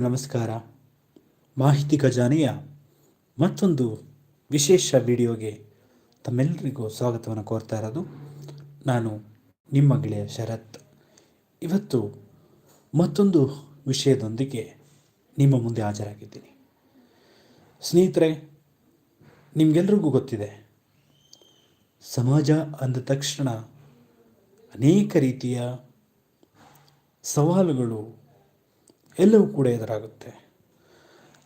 ನಮಸ್ಕಾರ. ಮಾಹಿತಿ ಖಜಾನೆಯ ಮತ್ತೊಂದು ವಿಶೇಷ ವಿಡಿಯೋಗೆ ತಮ್ಮೆಲ್ಲರಿಗೂ ಸ್ವಾಗತವನ್ನು ಕೋರ್ತಾ ಇರೋದು. ನಾನು ನಿಮ್ಮ ಗೆಳೆಯ ಶರತ್. ಇವತ್ತು ಮತ್ತೊಂದು ವಿಷಯದೊಂದಿಗೆ ನಿಮ್ಮ ಮುಂದೆ ಹಾಜರಾಗಿದ್ದೀನಿ. ಸ್ನೇಹಿತರೆ, ನಿಮಗೆಲ್ರಿಗೂ ಗೊತ್ತಿದೆ. ಸಮಾಜ ಅಂದ ತಕ್ಷಣ ಅನೇಕ ರೀತಿಯ ಸವಾಲುಗಳು ಎಲ್ಲವೂ ಕೂಡ ಎದುರಾಗುತ್ತೆ.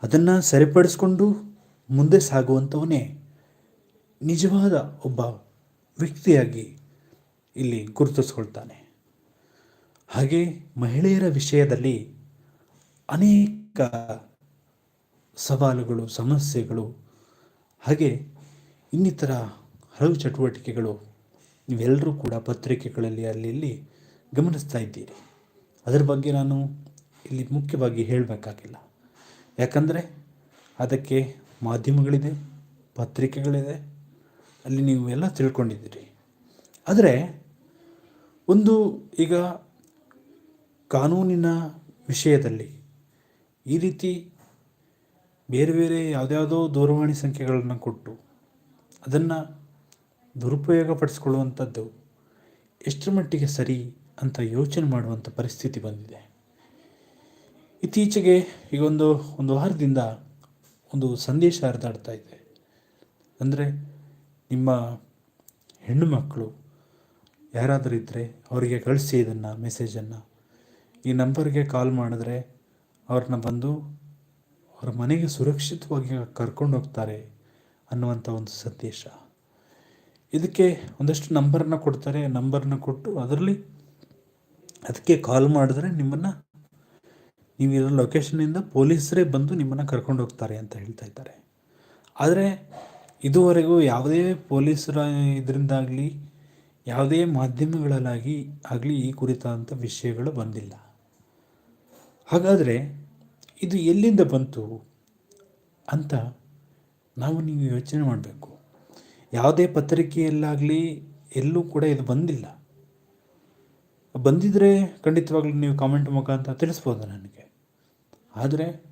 ಅದನ್ನು ಸರಿಪಡಿಸ್ಕೊಂಡು ಮುಂದೆ ಸಾಗುವಂಥವನೇ ನಿಜವಾದ ಒಬ್ಬ ವ್ಯಕ್ತಿಯಾಗಿ ಇಲ್ಲಿ ಗುರುತಿಸ್ಕೊಳ್ತಾನೆ. ಹಾಗೆ ಮಹಿಳೆಯರ ವಿಷಯದಲ್ಲಿ ಅನೇಕ ಸವಾಲುಗಳು, ಸಮಸ್ಯೆಗಳು, ಹಾಗೆ ಇನ್ನಿತರ ಹಲವು ಚಟುವಟಿಕೆಗಳು ನೀವೆಲ್ಲರೂ ಕೂಡ ಪತ್ರಿಕೆಗಳಲ್ಲಿ ಅಲ್ಲಿ ಇಲ್ಲಿ ಗಮನಿಸ್ತಾ ಇದ್ದೀರಿ. ಅದರ ಬಗ್ಗೆ ನಾನು ಇಲ್ಲಿ ಮುಖ್ಯವಾಗಿ ಹೇಳಬೇಕಾಗಿಲ್ಲ. ಯಾಕಂದರೆ ಅದಕ್ಕೆ ಮಾಧ್ಯಮಗಳಿದೆ, ಪತ್ರಿಕೆಗಳಿದೆ, ಅಲ್ಲಿ ನೀವು ಎಲ್ಲ ತಿಳ್ಕೊಂಡಿದ್ದೀರಿ. ಆದರೆ ಒಂದು ಈಗ ಕಾನೂನಿನ ವಿಷಯದಲ್ಲಿ ಈ ರೀತಿ ಬೇರೆ ಬೇರೆ ಯಾವುದ್ಯಾವುದೋ ದೂರವಾಣಿ ಸಂಖ್ಯೆಗಳನ್ನು ಕೊಟ್ಟು ಅದನ್ನು ದುರುಪಯೋಗ ಪಡಿಸ್ಕೊಳ್ಳುವಂಥದ್ದು ಎಷ್ಟರ ಮಟ್ಟಿಗೆ ಸರಿ ಅಂತ ಯೋಚನೆ ಮಾಡುವಂಥ ಪರಿಸ್ಥಿತಿ ಬಂದಿದೆ. ಇತ್ತೀಚೆಗೆ ಈಗ ಒಂದು ಒಂದು ವಾರದಿಂದ ಒಂದು ಸಂದೇಶ ಹರಿದಾಡ್ತಾ ಇದೆ. ಅಂದರೆ ನಿಮ್ಮ ಹೆಣ್ಣು ಮಕ್ಕಳು ಯಾರಾದರೂ ಇದ್ದರೆ ಅವರಿಗೆ ಕಳಿಸಿ ಇದನ್ನು ಮೆಸೇಜನ್ನು ಈ ನಂಬರ್ಗೆ ಕಾಲ್ ಮಾಡಿದ್ರೆ ಅವ್ರನ್ನ ಬಂದು ಅವರ ಮನೆಗೆ ಸುರಕ್ಷಿತವಾಗಿ ಕರ್ಕೊಂಡು ಹೋಗ್ತಾರೆ ಅನ್ನುವಂಥ ಒಂದು ಸಂದೇಶ. ಇದಕ್ಕೆ ಒಂದಷ್ಟು ನಂಬರನ್ನ ಕೊಡ್ತಾರೆ. ನಂಬರನ್ನು ಕೊಟ್ಟು ಅದರಲ್ಲಿ ಅದಕ್ಕೆ ಕಾಲ್ ಮಾಡಿದ್ರೆ ನಿಮ್ಮನ್ನು ನೀವಿರೋ ಲೊಕೇಶನ್ನಿಂದ ಪೊಲೀಸರೇ ಬಂದು ನಿಮ್ಮನ್ನು ಕರ್ಕೊಂಡು ಹೋಗ್ತಾರೆ ಅಂತ ಹೇಳ್ತಾ ಇದ್ದಾರೆ. ಆದರೆ ಇದುವರೆಗೂ ಯಾವುದೇ ಪೊಲೀಸರ ಇದರಿಂದಾಗಲಿ, ಯಾವುದೇ ಮಾಧ್ಯಮಗಳಲ್ಲಾಗಿ ಆಗಲಿ ಈ ಕುರಿತಾದಂಥ ವಿಷಯಗಳು ಬಂದಿಲ್ಲ. ಹಾಗಾದರೆ ಇದು ಎಲ್ಲಿಂದ ಬಂತು ಅಂತ ನಾವು ನೀವು ಯೋಚನೆ ಮಾಡಬೇಕು. ಯಾವುದೇ ಪತ್ರಿಕೆಯಲ್ಲಾಗಲಿ ಎಲ್ಲೂ ಕೂಡ ಇದು ಬಂದಿಲ್ಲ. ಬಂದಿದ್ದರೆ ಖಂಡಿತವಾಗ್ಲೂ ನೀವು ಕಾಮೆಂಟ್ ಮುಖಾಂತರ ತಿಳಿಸ್ಬೋದು ನನಗೆ. ಆದರೆ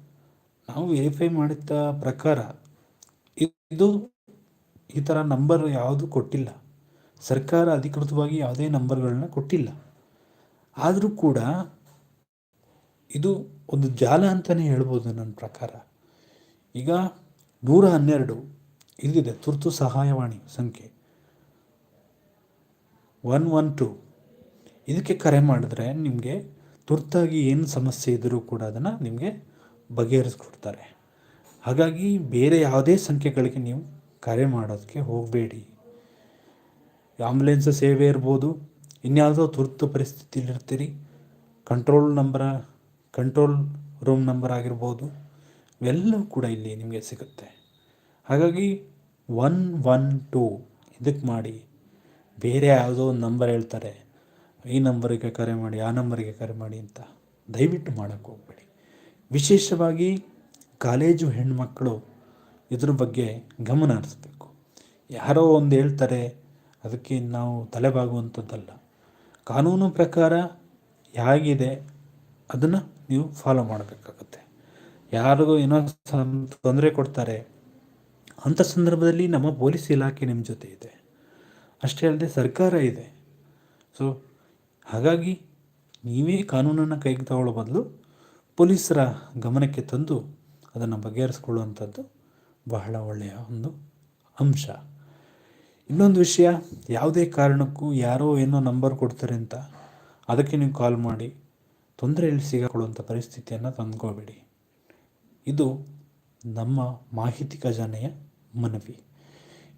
ನಾವು ವೆರಿಫೈ ಮಾಡಿದ ಪ್ರಕಾರ ಇದು ಈ ಥರ ನಂಬರ್ ಯಾವುದು ಕೊಟ್ಟಿಲ್ಲ. ಸರ್ಕಾರ ಅಧಿಕೃತವಾಗಿ ಯಾವುದೇ ನಂಬರ್ಗಳನ್ನ ಕೊಟ್ಟಿಲ್ಲ. ಆದರೂ ಕೂಡ ಇದು ಒಂದು ಜಾಲ ಅಂತಲೇ ಹೇಳ್ಬೋದು ನನ್ನ ಪ್ರಕಾರ. ಈಗ ನೂರ ಹನ್ನೆರಡು ಇದಿದೆ ತುರ್ತು ಸಹಾಯವಾಣಿ ಸಂಖ್ಯೆ. ಒನ್ ಒನ್ ಟು ಇದಕ್ಕೆ ಕರೆ ಮಾಡಿದ್ರೆ ನಿಮಗೆ ತುರ್ತಾಗಿ ಏನು ಸಮಸ್ಯೆ ಇದ್ದರೂ ಕೂಡ ಅದನ್ನು ನಿಮಗೆ ಬಗೆಹರಿಸ್ಕೊಡ್ತಾರೆ. ಹಾಗಾಗಿ ಬೇರೆ ಯಾವುದೇ ಸಂಖ್ಯೆಗಳಿಗೆ ನೀವು ಕರೆ ಮಾಡೋದಕ್ಕೆ ಹೋಗಬೇಡಿ. ಆಂಬುಲೆನ್ಸ್ ಸೇವೆ ಇರ್ಬೋದು, ಇನ್ಯಾವುದೋ ತುರ್ತು ಪರಿಸ್ಥಿತಿಲಿರ್ತೀರಿ control number, control room number ಆಗಿರ್ಬೋದು, ಇವೆಲ್ಲವೂ ಕೂಡ ಇಲ್ಲಿ ನಿಮಗೆ ಸಿಗುತ್ತೆ. ಹಾಗಾಗಿ ಒನ್ ಒನ್ ಟೂ ಇದಕ್ಕೆ ಮಾಡಿ ಬೇರೆ ಯಾವುದೋ ಒಂದು ನಂಬರ್ ಹೇಳ್ತಾರೆ. ಈ ನಂಬರಿಗೆ ಕರೆ ಮಾಡಿ, ಆ ನಂಬರಿಗೆ ಕರೆ ಮಾಡಿ ಅಂತ ದಯವಿಟ್ಟು ಮಾಡೋಕ್ಕೆ ಹೋಗಬೇಡಿ. ವಿಶೇಷವಾಗಿ ಕಾಲೇಜು ಹೆಣ್ಮಕ್ಕಳು ಇದ್ರ ಬಗ್ಗೆ ಗಮನ ಹರಿಸ್ಬೇಕು. ಯಾರೋ ಒಂದು ಹೇಳ್ತಾರೆ, ಅದಕ್ಕೆ ನಾವು ತಲೆಬಾಗುವಂಥದ್ದಲ್ಲ ಕಾನೂನು ಪ್ರಕಾರ ಹೇಗಿದೆ, ಅದನ್ನು ನೀವು ಫಾಲೋ ಮಾಡಬೇಕಾಗತ್ತೆ. ಯಾರಿಗೂ ಏನೋ ತೊಂದರೆ ಕೊಡ್ತಾರೆ ಅಂಥ ಸಂದರ್ಭದಲ್ಲಿ ನಮ್ಮ ಪೊಲೀಸ್ ಇಲಾಖೆ ನಿಮ್ಮ ಜೊತೆ ಇದೆ. ಅಷ್ಟೇ ಅಲ್ಲದೆ ಸರ್ಕಾರ ಇದೆ. ಸೊ ಹಾಗಾಗಿ ನೀವೇ ಕಾನೂನನ್ನು ಕೈಗೆ ತಗೊಳ್ಳೋ ಬದಲು ಪೊಲೀಸರ ಗಮನಕ್ಕೆ ತಂದು ಅದನ್ನು ಬಗೆಹರಿಸ್ಕೊಳ್ಳುವಂಥದ್ದು ಬಹಳ ಒಳ್ಳೆಯ ಒಂದು ಅಂಶ. ಇನ್ನೊಂದು ವಿಷಯ, ಯಾವುದೇ ಕಾರಣಕ್ಕೂ ಯಾರೋ ಏನೋ ನಂಬರ್ ಕೊಡ್ತಾರೆ ಅಂತ ಅದಕ್ಕೆ ನೀವು ಕಾಲ್ ಮಾಡಿ, ತೊಂದರೆಯಲ್ಲಿ ಸಿಗಾಕೊಳ್ಳುವಂಥ ಪರಿಸ್ಥಿತಿಯನ್ನು ತಂದ್ಕೋಬೇಡಿ. ಇದು ನಮ್ಮ ಮಾಹಿತಿ ಖಜಾನೆಯ ಮನವಿ.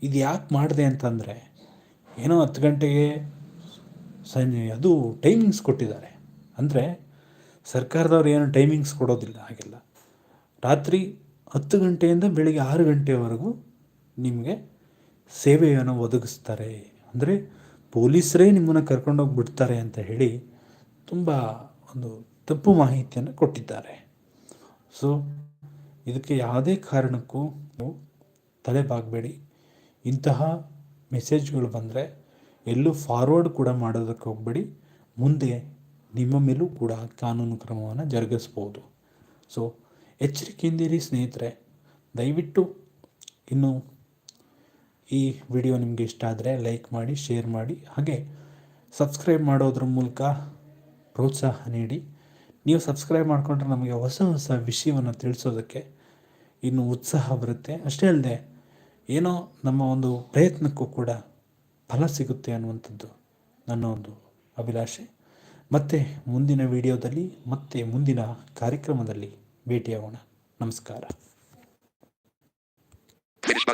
ಇದು ಯಾಕೆ ಮಾಡಿದೆ ಅಂತಂದರೆ, ಏನೋ ಹತ್ತು ಗಂಟೆಗೆ ಸಂಜೆ ಅದು ಟೈಮಿಂಗ್ಸ್ ಕೊಟ್ಟಿದ್ದಾರೆ. ಅಂದರೆ ಸರ್ಕಾರದವ್ರು ಏನು ಟೈಮಿಂಗ್ಸ್ ಕೊಡೋದಿಲ್ಲ ಹಾಗೆಲ್ಲ. ರಾತ್ರಿ ಹತ್ತು ಗಂಟೆಯಿಂದ ಬೆಳಿಗ್ಗೆ ಆರು ಗಂಟೆವರೆಗೂ ನಿಮಗೆ ಸೇವೆಯನ್ನು ಒದಗಿಸ್ತಾರೆ. ಅಂದರೆ ಪೊಲೀಸರೇ ನಿಮ್ಮನ್ನು ಕರ್ಕೊಂಡೋಗಿ ಬಿಡ್ತಾರೆ ಅಂತ ಹೇಳಿ ತುಂಬ ಒಂದು ತಪ್ಪು ಮಾಹಿತಿಯನ್ನು ಕೊಟ್ಟಿದ್ದಾರೆ. ಸೊ ಇದಕ್ಕೆ ಯಾವುದೇ ಕಾರಣಕ್ಕೂ ತಲೆಬಾಗಬೇಡಿ. ತಲೆ ಬಾಗಬೇಡಿ ಇಂತಹ ಮೆಸೇಜ್ಗಳು ಬಂದರೆ ಎಲ್ಲೂ ಫಾರ್ವರ್ಡ್ ಕೂಡ ಮಾಡೋದಕ್ಕೆ ಹೋಗಬೇಡಿ. ಮುಂದೆ ನಿಮ್ಮ ಮೇಲೂ ಕೂಡ ಕಾನೂನು ಕ್ರಮವನ್ನು ಜರುಗಿಸ್ಬೋದು. ಸೊ ಎಚ್ಚರಿಕೆಯಿಂದಿರಿ ಸ್ನೇಹಿತರೆ, ದಯವಿಟ್ಟು ಇನ್ನು ಈ ವಿಡಿಯೋ ನಿಮಗೆ ಇಷ್ಟ ಆದರೆ ಲೈಕ್ ಮಾಡಿ ಶೇರ್ ಮಾಡಿ, ಹಾಗೆ ಸಬ್ಸ್ಕ್ರೈಬ್ ಮಾಡೋದ್ರ ಮೂಲಕ ಪ್ರೋತ್ಸಾಹ ನೀಡಿ. ನೀವು ಸಬ್ಸ್ಕ್ರೈಬ್ ಮಾಡಿಕೊಂಡ್ರೆ ನಮಗೆ ಹೊಸ ಹೊಸ ವಿಷಯವನ್ನು ತಿಳಿಸೋದಕ್ಕೆ ಇನ್ನು ಉತ್ಸಾಹ ಬರುತ್ತೆ. ಅಷ್ಟೇ ಅಲ್ಲದೆ ಏನೋ ನಮ್ಮ ಒಂದು ಪ್ರಯತ್ನಕ್ಕೂ ಕೂಡ ಫಲ ಸಿಗುತ್ತೆ ಅನ್ನುವಂಥದ್ದು ನನ್ನ ಒಂದು ಅಭಿಲಾಷೆ. ಮತ್ತೆ ಮುಂದಿನ ವಿಡಿಯೋದಲ್ಲಿ, ಮತ್ತೆ ಮುಂದಿನ ಕಾರ್ಯಕ್ರಮದಲ್ಲಿ ಭೇಟಿಯಾಗೋಣ. ನಮಸ್ಕಾರ. Finish.